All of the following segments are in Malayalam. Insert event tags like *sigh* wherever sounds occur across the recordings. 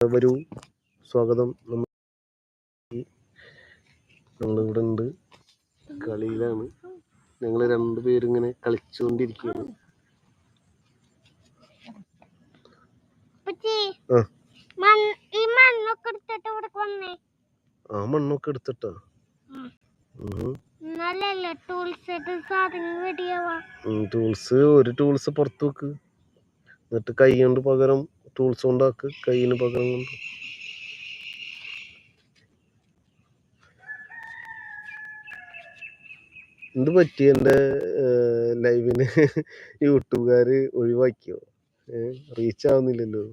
വരൂ സ്വാഗതം നമ്മൾ നമ്മളിവിടെ ഉണ്ട് കളിയിലാണ്. ഞങ്ങൾ രണ്ടുപേരിങ്ങനെ കളിച്ചുകൊണ്ടിരിക്കുകയാണ് ആ. ഈ മണ്ണൊക്കെ എടുത്തിട്ട് ഇവിടെ വന്നേ. ആ മണ്ണൊക്കെ എടുത്തിട്ടാ? ഉം. ഉം. നല്ലല്ലേ ടൂൾസ് സാധനം ഒരു ടൂൾസ് പുറത്ത് വെക്ക്. എന്നിട്ട് കൈ കൊണ്ട് പകരം ടൂൾസ് കൊണ്ടാക്ക്. കൈയിന് പകരം കൊണ്ട്. എന്ത് പറ്റി എന്റെ ലൈവിന് *laughs* യൂട്യൂബുകാര് ഒഴിവാക്കിയോ? റീച്ച് ആവുന്നില്ലല്ലോ.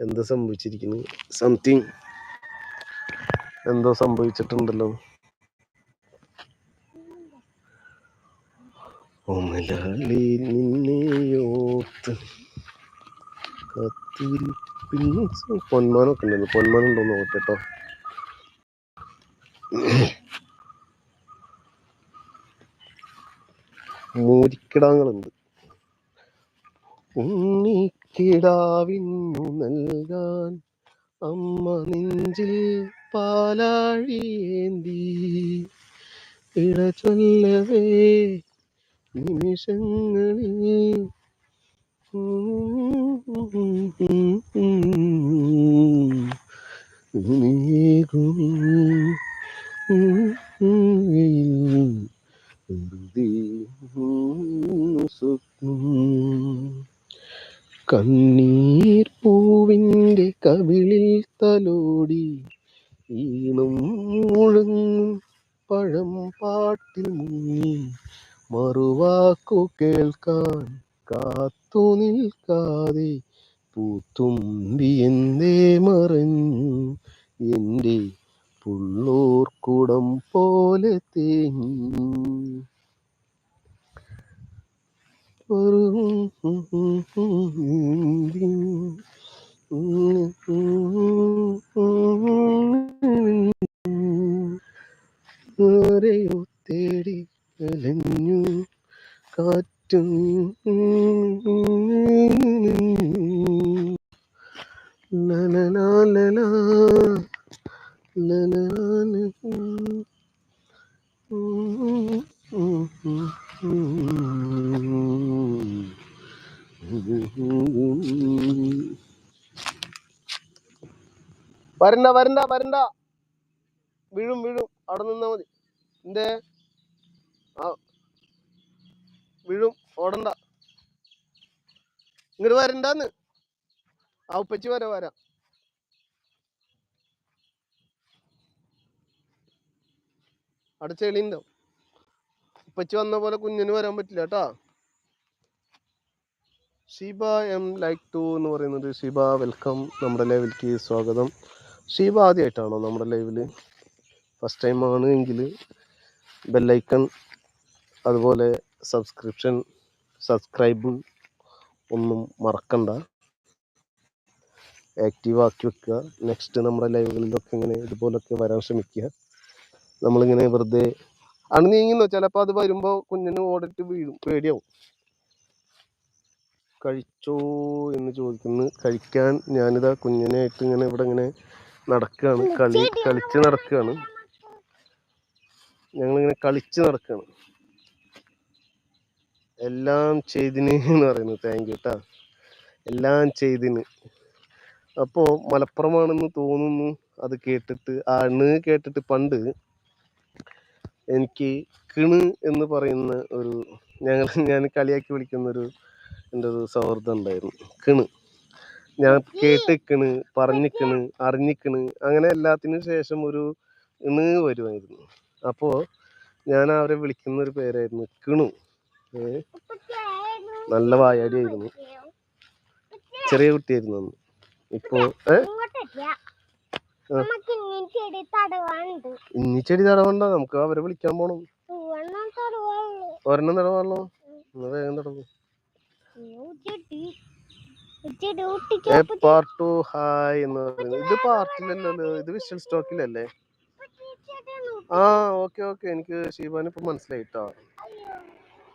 എന്താ സംഭവിച്ചിരിക്കുന്നു? സംതിങ് എന്തോ സംഭവിച്ചിട്ടുണ്ടല്ലോ. ഒന്നലാളി നിന്നെയോത്ത് കാത്തിരിപ്പിൻ സ- പൊന്മാനൊക്കെ ഉണ്ടായിരുന്നു പൊന്മാനം ഉണ്ടോ നോക്കട്ടെ കേട്ടോ. മൂരിക്കിടാങ്ങളുണ്ട്. ഉണ്ണിക്കിടാവിന്നു നൽകാൻ അമ്മ നെഞ്ചിൽ പാലാഴിയേന്തി ഇട ചൊല്ലവേ നിമിഷങ്ങളിൽ കണ്ണീർ പൂവിന്റെ കവിളിൽ തലോടി ഈണം മുഴങ്ങും പഴം പാട്ടിൽ മുങ്ങി. മറുവാക്കു കേൾക്കാൻ കാത്തു നിൽക്കാതെ പൂത്തുമ്പി എന്തേ മറഞ്ഞു. എന്റെ പുള്ളൂർക്കുടം പോലെ തേങ്ങി. ഒരു ആരെയോ തേടി അലഞ്ഞു കാറ്റും ലലലാലലാ, ലലലാല. വരണ്ട വരണ്ട വരണ്ട. വീഴും വീഴും. അവിടെ നിന്നാ മതി. എന്തേ? ആ. വീഴും. ഓടണ്ട. ഇങ്ങോട്ട് വരണ്ടാന്ന്. ആ ഉപ്പച്ചി വരെ വരാം. അവിടെ ചെളിയുണ്ടോ? ഉപ്പച്ചി വന്ന പോലെ കുഞ്ഞിന് വരാൻ പറ്റില്ല കേട്ടാ. ഷീബ എം ലൈക്ക് ടു എന്ന് പറയുന്നത്. ഷീബ വെൽക്കം. നമ്മുടെ ലെവൽക്ക് സ്വാഗതം. ഷീബ ആദ്യമായിട്ടാണോ നമ്മുടെ ലൈവിൽ ഫസ്റ്റ് ടൈം ആണ് എങ്കിൽ ബെല്ലൈക്കൺ അതുപോലെ സബ്സ്ക്രിപ്ഷൻ സബ്സ്ക്രൈബും ഒന്നും മറക്കണ്ട. ആക്റ്റീവ് ആക്കി വെക്കുക. നെക്സ്റ്റ് നമ്മുടെ ലൈവുകളിലൊക്കെ ഇങ്ങനെ ഇതുപോലൊക്കെ വരാൻ ശ്രമിക്കുക. നമ്മളിങ്ങനെ വെറുതെ അണ് നീങ്ങുന്നു ചിലപ്പോൾ അത് വരുമ്പോൾ കുഞ്ഞിന് ഓടിട്ട് വീഴും. പേടിയാവും. കഴിച്ചോ എന്ന് ചോദിക്കുന്നു. കഴിക്കാൻ ഞാനിതാ കുഞ്ഞിനായിട്ട് ഇങ്ങനെ ഇവിടെ ഇങ്ങനെ നടക്കുകയാണ് കളി കളിച്ച് നടക്കുകയാണ് ഞങ്ങളിങ്ങനെ കളിച്ച് നടക്കുകയാണ് എല്ലാം ചെയ്തിന് എന്ന് പറയുന്നു. താങ്ക് യു കേട്ടാ എല്ലാം ചെയ്തിന്. അപ്പോൾ മലപ്പുറമാണെന്ന് തോന്നുന്നു അത് കേട്ടിട്ട് ആണ് കേട്ടിട്ട് പണ്ട് എനിക്ക് കിണ് എന്ന് പറയുന്ന ഒരു ഞങ്ങൾ ഞാൻ കളിയാക്കി വിളിക്കുന്ന ഒരു എന്റെ ഒരു സൗഹൃദം ഉണ്ടായിരുന്നു. കിണ്. ഞാൻ കേട്ടിക്കണ് പറഞ്ഞിക്കണ് അറിഞ്ഞിക്കണ് അങ്ങനെ എല്ലാത്തിനും ശേഷം ഒരു ഇണ് വരുമായിരുന്നു അപ്പോ ഞാൻ അവരെ വിളിക്കുന്ന ഒരു പേരായിരുന്നു കിണു. നല്ല വായാടിയായിരുന്നു. ചെറിയ കുട്ടിയായിരുന്നു അന്ന്. ഇപ്പോ ഇനി ചെടി തടവണ്ട? നമുക്ക് അവരെ വിളിക്കാൻ പോണം. ഒരെണ്ണം തടവാണല്ലോ. വേഗം തടവും. പാർട്ട് ടു ഹായ് എന്ന് പറയുന്നത്. ഇത് പാർട്ടിലല്ലല്ലോ ഇത് വിഷ്വൽ സ്റ്റോക്കിലല്ലേ? ആ ഓക്കെ ഓക്കെ. എനിക്ക് ശിവാൻ ഇപ്പൊ മനസ്സിലായി കേട്ടോ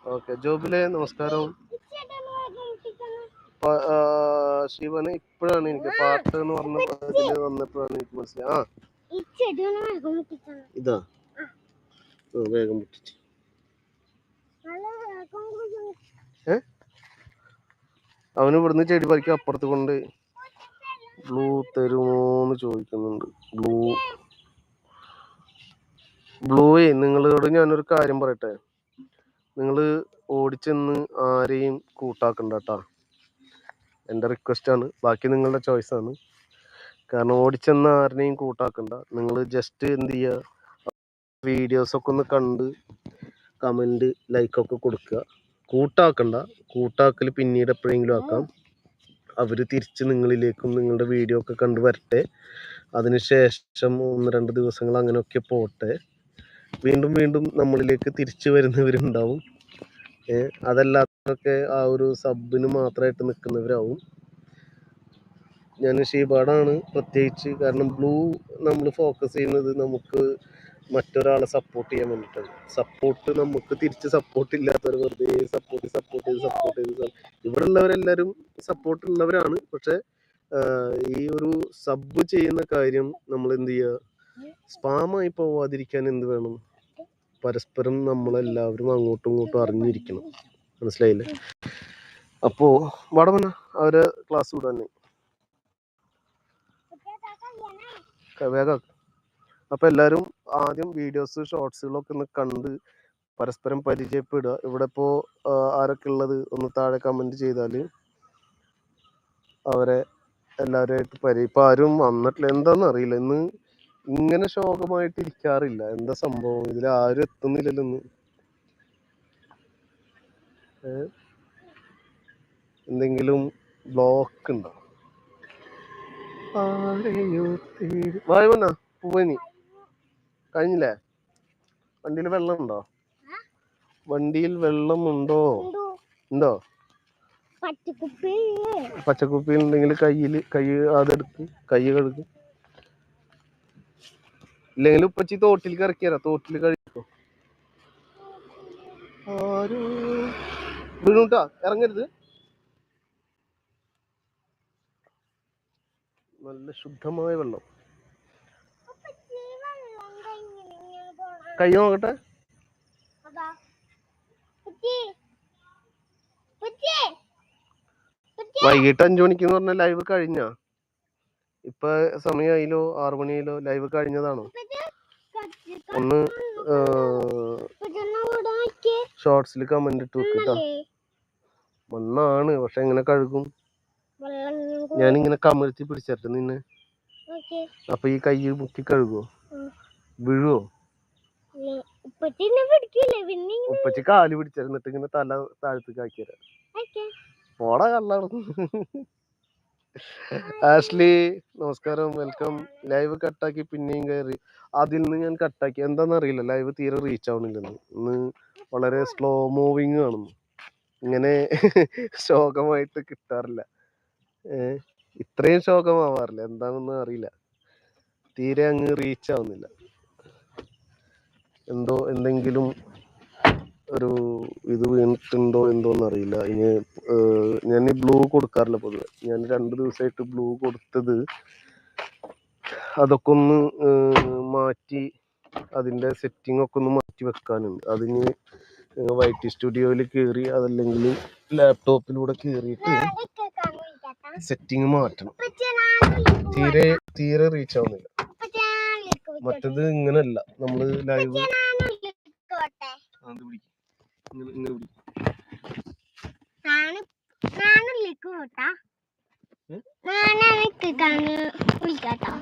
ഓക്കെ ജോബിലെ നമസ്കാരം. ശിവന് ഇപ്പോഴാണ് എനിക്ക് പാട്ട് എന്ന് പറഞ്ഞ ഇതിൽ വന്നപ്പോഴാണ് എനിക്ക് മനസ്സിലായി ആ. ഇതാ. വേഗം മുട്ടിച്ച് നല്ല വേഗം കൊണ്ടുവന്ന് ഏ അവന് ഇവിടുന്ന് ചെടി പറിക്കും അപ്പുറത്ത് കൊണ്ട് ബ്ലൂ തരുമോന്ന് ചോദിക്കുന്നുണ്ട്. ബ്ലൂ. ബ്ലൂവേ നിങ്ങളോട് ഞാനൊരു കാര്യം പറയട്ടെ? നിങ്ങൾ ഓടിച്ചെന്ന് ആരെയും കൂട്ടാക്കണ്ട കേട്ടാ എന്റെ റിക്വസ്റ്റ് ആണ്. ബാക്കി നിങ്ങളുടെ ചോയ്സ് ആണ്. കാരണം ഓടിച്ചെന്ന് ആരെയും കൂട്ടാക്കണ്ട. നിങ്ങൾ ജസ്റ്റ് എന്ത് ചെയ്യുക വീഡിയോസ് ഒക്കെ ഒന്ന് കണ്ട് കമന്റ് ലൈക്കൊക്കെ കൊടുക്കുക. കൂട്ടാക്കണ്ട. കൂട്ടാക്കൽ പിന്നീട് എപ്പോഴെങ്കിലും ആക്കാം. അവർ തിരിച്ച് നിങ്ങളിലേക്കും നിങ്ങളുടെ വീഡിയോ ഒക്കെ കണ്ടു വരട്ടെ. അതിനുശേഷം ഒന്ന് രണ്ട് ദിവസങ്ങൾ അങ്ങനെയൊക്കെ പോട്ടെ. വീണ്ടും വീണ്ടും നമ്മളിലേക്ക് തിരിച്ചു വരുന്നവരുണ്ടാവും. അതല്ലാത്തൊക്കെ അതല്ലാത്തവരൊക്കെ ആ ഒരു സബിന് മാത്രമായിട്ട് നിൽക്കുന്നവരാവും. ഞാൻ ഷീബാഡാണ് പ്രത്യേകിച്ച്. കാരണം ബ്ലൂ നമ്മൾ ഫോക്കസ് ചെയ്യുന്നത് നമുക്ക് മറ്റൊരാളെ സപ്പോർട്ട് ചെയ്യാൻ വേണ്ടിയിട്ടാണ് സപ്പോർട്ട് നമുക്ക് തിരിച്ച് സപ്പോർട്ട് ഇല്ലാത്തവർ വെറുതെ സപ്പോർട്ട് സപ്പോർട്ട് ചെയ്ത് സപ്പോർട്ട് ചെയ്ത് ഇവിടെ ഉള്ളവരെല്ലാവരും സപ്പോർട്ട് ഉള്ളവരാണ്. പക്ഷെ ഈ ഒരു സബ് ചെയ്യുന്ന കാര്യം നമ്മൾ എന്ത് ചെയ്യുക സ്പാമായി പോവാതിരിക്കാൻ എന്ത് വേണം? പരസ്പരം നമ്മളെല്ലാവരും അങ്ങോട്ടും ഇങ്ങോട്ടും അറിഞ്ഞിരിക്കണം. മനസ്സിലായില്ലേ? അപ്പോ വടമന അവരെ ക്ലാസ് വിടാൻ. വേഗം അപ്പൊ എല്ലാവരും ആദ്യം വീഡിയോസ് ഷോർട്സുകളൊക്കെ ഒന്ന് കണ്ട് പരസ്പരം പരിചയപ്പെടുക. ഇവിടെ ഇപ്പോ ആരൊക്കെ ഉള്ളത് ഒന്ന് താഴെ കമന്റ് ചെയ്താൽ അവരെ എല്ലാവരുമായിട്ട് പരി ഇപ്പൊ ആരും വന്നിട്ടില്ല. എന്താന്ന് അറിയില്ല. ഇന്ന് ഇങ്ങനെ ശോകമായിട്ട് ഇരിക്കാറില്ല. എന്താ സംഭവം? ഇതിൽ ആരും എത്തുന്നില്ലല്ലോ ഇന്ന്. എന്തെങ്കിലും ബ്ലോക്ക് ഉണ്ടോ? ആരെയോ തേടി വായ വന്നാ പൂവനി. കഴിഞ്ഞില്ലേ? വണ്ടിയിൽ വെള്ളം ഉണ്ടോ വണ്ടിയിൽ വെള്ളം ഉണ്ടോ? ഉണ്ടോ? പച്ചക്കുപ്പി ഉണ്ടെങ്കിൽ കയ്യിൽ കൈ അതെടുക്ക് കൈ കഴുകു ഇല്ലെങ്കിൽ ഉപ്പച്ചി തോട്ടിൽ ഇറക്കിയരാ തോട്ടിൽ കഴിക്കോ. വീണൂട്ടാ ഇറങ്ങരുത്. നല്ല ശുദ്ധമായ വെള്ളം ഉപ്പച്ചി, വെള്ളം കഴിഞ്ഞില്ല, ഇങ്ങനെ പോണം. കൈ നോക്കട്ടെ. വൈകിട്ട് അഞ്ചു മണിക്ക് പറഞ്ഞ ലൈവ് കഴിഞ്ഞ? ഇപ്പൊ സമയമായില്ലോ ആറു മണിയായില്ലോ ലൈവ് കഴിഞ്ഞതാണോ? ഒന്ന് ഷോർട്സിൽ കമന്റ് ഇട്ട് വെക്കട്ടാ? മണ്ണാണ് പക്ഷെ എങ്ങനെ കഴുകും. ഞാനിങ്ങനെ കമഴ്ത്തി പിടിച്ചിട്ട് നിന്നെ. അപ്പൊ ഈ കൈ മുക്കി കഴുകുവോ. വീഴുവോ? ഉപ്പച്ചി കാൽ പിടിച്ചിരുന്നിട്ട് ഇങ്ങനെ തല താഴത്തേക്ക് ആക്കിയരാ പോട കള്ളാണ്. ആഷ്ലി നമസ്കാരം വെൽക്കം. ലൈവ് കട്ടാക്കി പിന്നെയും കയറി അതിൽ നിന്ന് ഞാൻ കട്ടാക്കി. എന്താണെന്ന് അറിയില്ല ലൈവ് തീരെ റീച്ച് ആവണില്ലെന്ന്. ഇന്ന് വളരെ സ്ലോ മൂവിങ് കാണുന്നു ഇങ്ങനെ ശോകമായിട്ട് കിട്ടാറില്ല. ഇത്രയും ശോകമാവാറില്ല. എന്താണെന്ന് അറിയില്ല. തീരെ അങ്ങ് റീച്ച് ആവുന്നില്ല. എന്തോ എന്തെങ്കിലും ഒരു ഇത് വീണിട്ടുണ്ടോ എന്തോന്ന് അറിയില്ല ഇനി ഞാൻ ഈ ബ്ലൂ കൊടുക്കാറില്ല പൊതുവെ ഞാൻ രണ്ട് ദിവസമായിട്ട് ബ്ലൂ കൊടുത്തത് അതൊക്കെ ഒന്ന് മാറ്റി അതിന്റെ സെറ്റിംഗ് ഒക്കെ ഒന്ന് മാറ്റി വെക്കാനുണ്ട് അതിന് വൈറ്റ് സ്റ്റുഡിയോയിൽ കയറി അതല്ലെങ്കിൽ ലാപ്ടോപ്പിലൂടെ കയറിയിട്ട് സെറ്റിങ് സെറ്റിംഗ് മാറ്റണം. തീരെ തീരെ റീച്ച് ആവുന്നില്ല. മറ്റത് ഇങ്ങനല്ല. നമ്മൾ ലൈവ് ഞാനിലേക്ക് പോട്ടെ. ഇങ്ങനെ ഇങ്ങനെ പിടി. ഞാൻ ഞാനിലേക്ക് പോട്ടാ. ഉം? ഞാനെനിക്ക് കാണി വിളിക്കാട്ടോ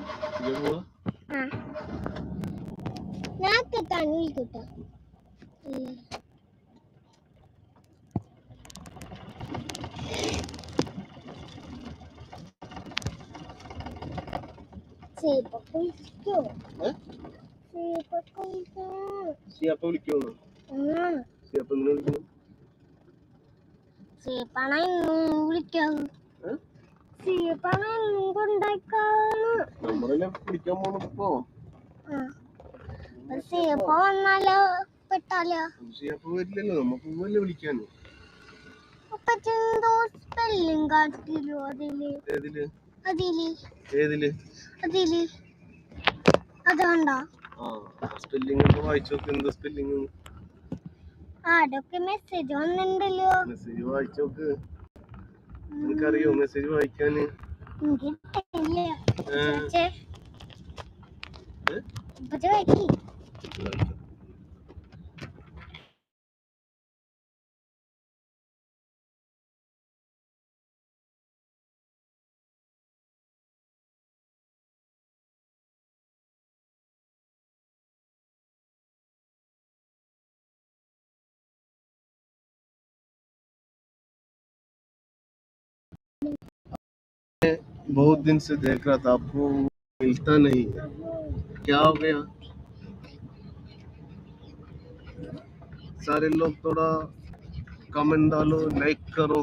ചേപ്പൊക്കെ വിളിക്കോ ഏ? ചേപ്പൊക്കെ വിളിക്കോ സിയാപ്പ വിളിക്കുമോ ആ സിയാപ്പ ഇങ്ങനെ വിളിക്കുന്നു ചേപ്പാണ ഇന്നും വിളിക്കാവൂ? സീപ്പാണ് കൊണ്ടാക്കാണ് നമ്മളെല്ലാം പിടിക്കാൻ പോണപ്പോ സീപ്പ വന്നാലോ പെട്ടാലോ അപ്പൊ വരില്ലല്ലോ നമുക്ക് പോവല്ലേ വിളിക്കാന് പറ്റെന്തോ സ്പെല്ലിംഗ് കാട്ടില്ലോ അതിൽ ഏതിൽ അതിൽ ഏതിൽ അതിൽ. അതുകൊണ്ടോ? ആ സ്പെല്ലിംഗ് ഒന്ന് വായിച്ചു നോക്ക്. എന്താ സ്പെല്ലിംഗ് ആടൊക്കെ മെസ്സേജ് വന്നിട്ടുണ്ടല്ലോ മെസ്സേജ് വായിച്ചു നോക്ക്. നിനക്കറിയോ മെസ്സേജ് വായിക്കാന്? എനിക്ക് കിട്ടില്ല बहुत दिन से देख रहा था आपको मिलता नहीं है क्या हो गया सारे लोग थोड़ा കമന്റ് डालो ലൈക്ക് करो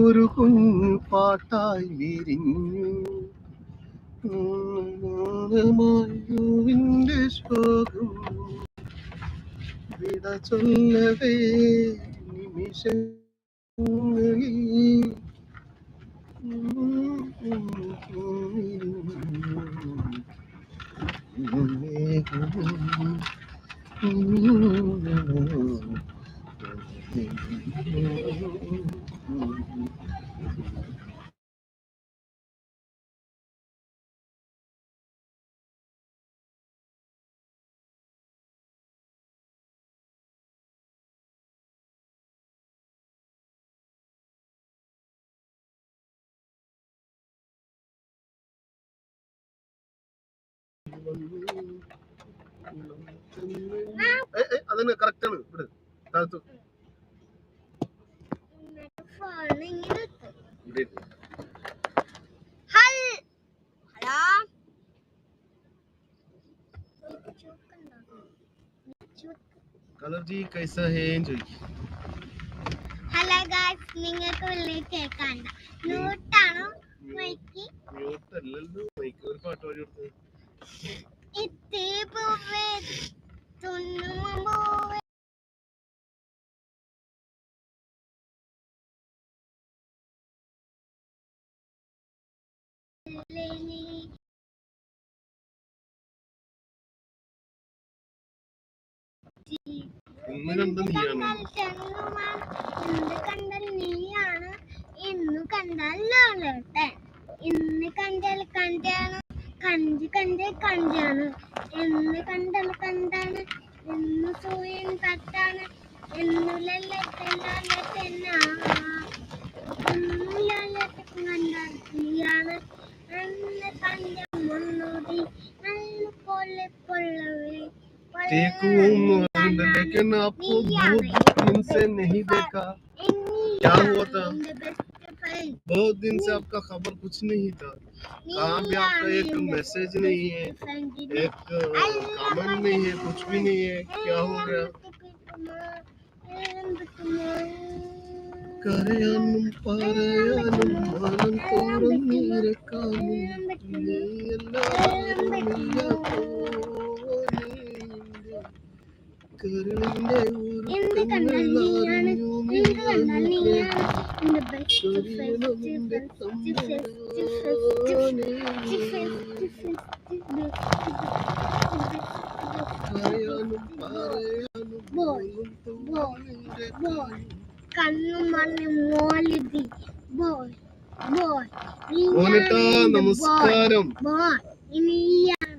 ഒരു കുഞ്ഞു പാട്ടായി വിരിഞ്ഞു ൂവിന്റെ ശോകം വിട ചൊല്ലവേ നിമിഷങ്ങളിൽ അതന്നെ കറക്റ്റ് ആണ് ഇവിടെ താഴത്തു ഫോൺ ഇങ്ങനെ ഇട്ടു. ഇവിടെ ഇട്ട്. ഹൽ ഹലോ കളർ ജി കൈസ ഹേ ചോദിക്കും ഹലോ ഗായ്സ് നിങ്ങൾക്ക് വലിയ കേക്കാണ്ട ഇന്ന് കണ്ട നീയാണ്? കണ്ടാൽ ചെന്നുമാണ് നീയാണ്. ഇന്ന് കണ്ടാൽ ലോലോട്ടെ ഇന്ന് കണ്ടാൽ കണ്ടാണ്. കഞ്ചി കണ്ടാൽ കണ്ടാണ്. എന്ന് കണ്ടാൽ കണ്ടാണ്. എന്ന് സൂര്യൻ തട്ടാണ് എന്ന് ലല്ലത്തെന്നാണ് എന്ന് ലല്ലത്തെ കണ്ടാൽ നീയാണ്. എന്ന് കണ്ട മുന്നൂടി നല്ല പോലെ പൊള്ളവേ. देखो लेकिन आपको बहुत दिन से नहीं देखा क्या हुआ था? बहुत दिन से आपका खबर कुछ नहीं था कहाँ भी आपका एक मैसेज नहीं है एक कमेंट नहीं है कुछ भी नहीं है क्या हो गया കരയാനും പറയാനും മനം തുറന്നിരക്കാനും നീയല്ലാരുമില്ല പോലെ കരളിന്റെ എന്ത് കണ്ടാൽ നീയാണ് എന്ത് കണ്ടാൽ നീയാണ് എന്റെ ബെസ്റ്റ് കണ്ണു മണ്ണു മോലിതി ബോയ് ബോയ് നമസ്കാരം ബോയ് ഇനിയാണ്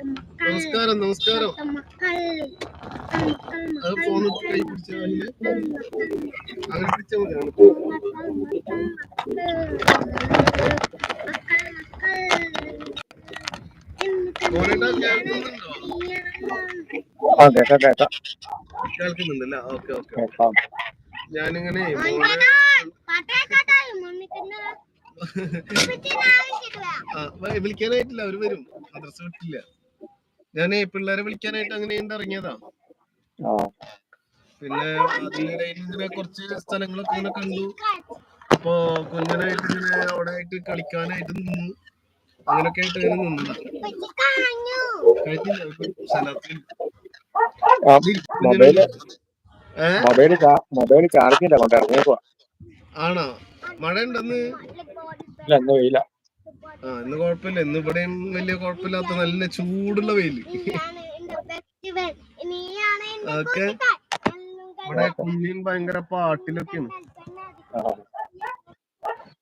നമസ്കാരം നമസ്കാരം. അത് മക്കൾ കൈ പിടിച്ച കേൾക്കുന്നുണ്ടല്ലേ? ഞാനിങ്ങനെ വിളിക്കാനായിട്ടില്ല. അവർ വരും. മദ്രസ വിട്ടില്ല. ഞാനേ പിള്ളേരെ വിളിക്കാനായിട്ട് അങ്ങനെ ഇറങ്ങിയതാ. പിന്നെ അതിനിടയിൽ ഇങ്ങനെ കുറച്ച് സ്ഥലങ്ങളൊക്കെ ഇങ്ങനെ കണ്ടു. അപ്പൊ കുഞ്ഞനായിട്ട് ഇങ്ങനെ അവിടെ ആയിട്ട് കളിക്കാനായിട്ട് നിന്നു അങ്ങനൊക്കെ ആയിട്ട് ഇങ്ങനെ നിന്നതാ. കഴിഞ്ഞില്ല സ്ഥലത്തിൽ. മൊബൈൽ. ചാർജ് കൊണ്ട് ഇറങ്ങിയേക്കുവാ. ആണോ? മഴ ഉണ്ടെന്ന് ഇല്ല ഇന്ന് വെയില. ആ ഇന്ന് കുഴപ്പമില്ല. ഇന്ന് ഇവിടെയും വലിയ കുഴപ്പമില്ലാത്ത നല്ല ചൂടുള്ള വെയിൽ. ഓക്കെ ഇവിടെ കുഞ്ഞിൻ ഭയങ്കര പാട്ടിലൊക്കെയാണ്.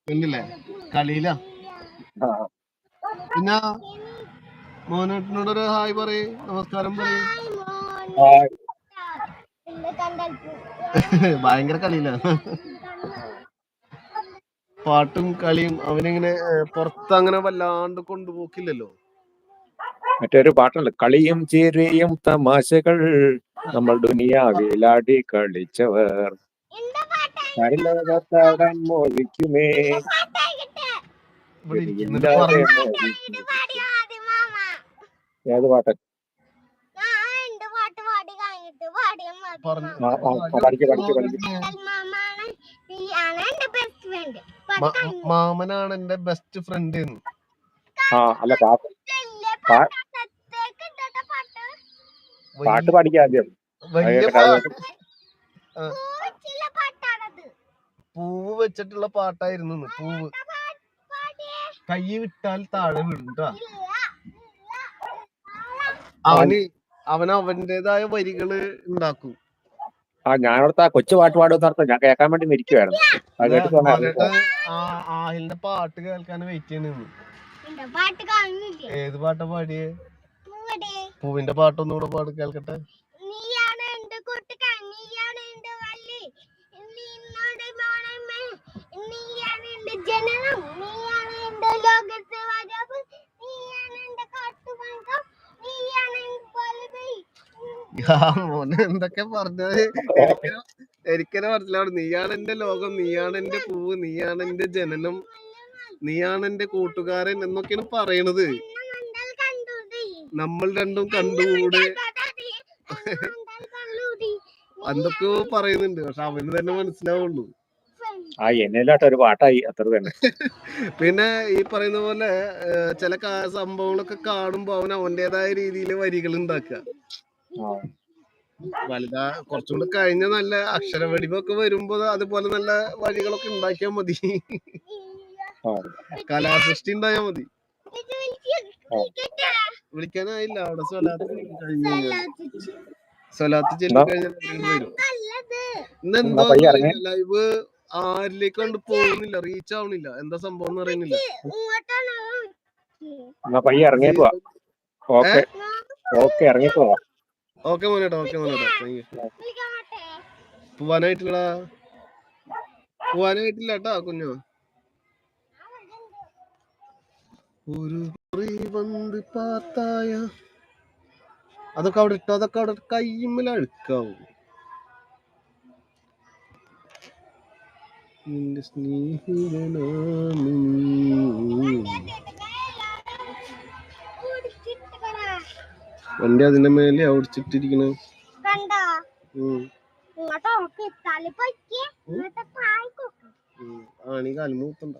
കണ്ടില്ലേ? കളിയില. പിന്നെ മോനേട്ടനോടൊരു ഹായ് പറയ്. നമസ്കാരം പറയ്. ഭയങ്കര കളിയില. പാട്ടും കളിയും അവനിങ്ങനെ പുറത്തങ്ങനെ പുറത്ത് അങ്ങനെ വല്ലാണ്ട് കൊണ്ടുപോക്കില്ലല്ലോ. മറ്റൊരു പാട്ടുണ്ട്. കളിയും ചിരിയും തമാശകൾ നമ്മൾ ദുനിയാവിലാടി കളിച്ചവർ. കരലോകത്താടൻ ആദ്യം ഏത് പാട്ട്? പഠിക്ക് പഠിക്ക് പഠിക്ക്. മാമനാണ് എന്റെ ബെസ്റ്റ് ഫ്രണ്ട് ആ അല്ല പാട്ട് പാ- പാട്ട് പാട്ട്? പഠിക്കാം ആദ്യം. പൂവ് വെച്ചിട്ടുള്ള പാട്ടായിരുന്നു. പൂവ്. കൈ വിട്ടാൽ താഴെ വീഴും ട്ടാ. ഇല്ല ഇല്ല. അവന് അവൻ അവന്റേതായ വരികൾ ഉണ്ടാക്കും. ആ ഞാനവിടുത്തെ ആ കൊച്ചു പാട്ട് പാടുന്ന ഞാൻ കേൾക്കാൻ വേണ്ടി ഇരിക്കുവായിരുന്നു ആഹിലിന്റെ പാട്ട് കേൾക്കാൻ വെയിറ്റ് കാണുന്നില്ലേ? ഏത് പാട്ടാ പാടിയേ? പൂവിന്റെ പാട്ടൊന്നുകൂടെ പാട് കേൾക്കട്ടെ. മോനെ എന്തൊക്കെ പറഞ്ഞത്? എനിക്കെന്നെ മനസ്സിലാവും നീയാണ് എന്റെ ലോകം നീയാണ് എന്റെ പൂവ് നീയാണ് എന്റെ ജനനം നീയാണ് എന്റെ കൂട്ടുകാരൻ എന്നൊക്കെയാണ് പറയണത്. നമ്മൾ രണ്ടും കണ്ടുകൂടെ. എന്തൊക്കെയോ പറയുന്നുണ്ട്. പക്ഷെ അവന് തന്നെ മനസ്സിലാവുള്ളൂ. ആ എന്നേലാട്ട് ഒരു പാട്ടായി. അത്ര തന്നെ പിന്നെ ഈ പറയുന്ന പോലെ ചില സംഭവങ്ങളൊക്കെ കാണുമ്പോ അവൻ അവന്റേതായ രീതിയിൽ വരികൾ ഉണ്ടാക്കുക. വലുതാ കുറച്ചുകൂടി കഴിഞ്ഞ നല്ല അക്ഷര വെടിവൊക്കെ വരുമ്പോ അതുപോലെ നല്ല വഴികളൊക്കെ ഉണ്ടാക്കിയാൽ മതി. ആ. കലാസൃഷ്ടി ഉണ്ടായാ മതി. വിളിക്കാനായില്ല അവിടെ സ്വലാത്ത് കഴിഞ്ഞു സ്വലാത്ത് ചെല്ലി കഴിഞ്ഞാൽ. ലൈവ് ആരിലേക്ക് കണ്ട് പോകുന്നില്ല റീച്ച് ആവണില്ല. എന്താ സംഭവം എന്ന് അറിയുന്നില്ല. പയ്യെ ഇറങ്ങിയേക്കുവാ. ഓക്കെ. ഓക്കെ ഇറങ്ങിപ്പോവാ ഓക്കെ മോനേട്ടാ ഓക്കെ മോനേട്ടാ. താങ്ക് യു പോവാനായിട്ടില്ലടാ. പോവാനായിട്ടില്ല കേട്ടാ കുഞ്ഞോ. ഒരു വന്ന് പാത്തായ. അതൊക്കെ അവിടെ ഇട്ടോ അതൊക്കെ അവിടെ കയ്യുമ്മൽ അഴുക്കാവും. നിന്റെ സ്നേഹിതനാണ് വണ്ടി അതിന്റെ മേലെ ഓടിച്ചിട്ടിരിക്കണ്. ആണി കാലുമൂത്തണ്ട